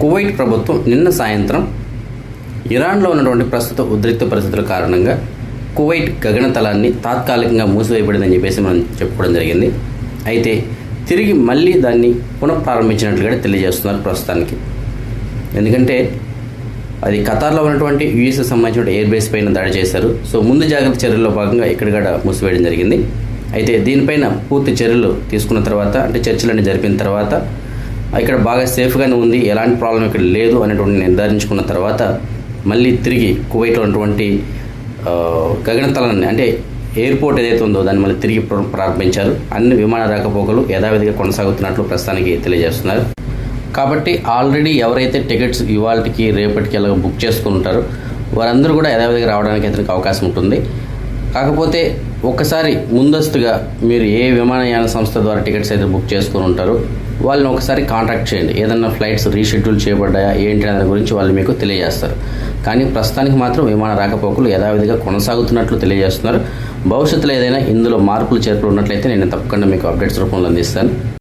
Kuwait ప్రభుత్వం నిన్న సాయంత్రం ఇరాన్లో ఉన్నటువంటి ప్రస్తుత ఉద్రిక్త పరిస్థితుల కారణంగా కువైట్ గగనతలాన్ని తాత్కాలికంగా మూసివేయబడిందని చెప్పేసి మనం చెప్పుకోవడం జరిగింది. అయితే తిరిగి మళ్ళీ దాన్ని పునఃప్రారంభించినట్లుగా తెలియజేస్తున్నారు ప్రస్తుతానికి. ఎందుకంటే అది ఖతార్లో ఉన్నటువంటి యుఎస్ సంబంధించిన ఎయిర్ బేస్ పైన దాడి చేశారు. సో ముందు జాగ్రత్త చర్యల్లో భాగంగా ఇక్కడ కూడా మూసివేయడం జరిగింది. అయితే దీనిపైన పూర్తి చర్యలు తీసుకున్న తర్వాత అంటే చర్చలన్నీ జరిపిన తర్వాత ఇక్కడ బాగా సేఫ్గానే ఉంది. ఎలాంటి ప్రాబ్లం ఇక్కడ లేదు అనేటువంటి నిర్ధారించుకున్న తర్వాత మళ్ళీ తిరిగి కువైట్లో ఉన్నటువంటి గగనతలాన్ని అంటే ఎయిర్పోర్ట్ ఏదైతే ఉందో దాన్ని మళ్ళీ తిరిగి ప్ర- ప్రారంభించారు. అన్ని విమాన రాకపోకలు యథావిధిగా కొనసాగుతున్నట్లు ప్రస్తుతానికి తెలియజేస్తున్నారు. కాబట్టి ఆల్రెడీ ఎవరైతే టికెట్స్ ఇవాళకి రేపటికి ఎలా బుక్ చేసుకుంటారో వారందరూ కూడా యథావిధిగా రావడానికి అతనికి అవకాశం ఉంటుంది. కాకపోతే ఒకసారి ముందస్తుగా మీరు ఏ విమానయాన సంస్థ ద్వారా టికెట్స్ అయితే బుక్ చేసుకుని ఉంటారో వాళ్ళని ఒకసారి కాంటాక్ట్ చేయండి. ఏదన్నా ఫ్లైట్స్ రీషెడ్యూల్ చేయబడ్డాయా ఏంటి అనే దాని గురించి వాళ్ళు మీకు తెలియజేస్తారు. కానీ ప్రస్తుతానికి మాత్రం విమాన రాకపోకలు యథావిధిగా కొనసాగుతున్నట్లు తెలియజేస్తున్నారు. భవిష్యత్తులో ఏదైనా ఇందులో మార్పులు చేర్పులు ఉన్నట్లయితే నేను తప్పకుండా మీకు అప్డేట్స్ రూపంలో అందిస్తాను.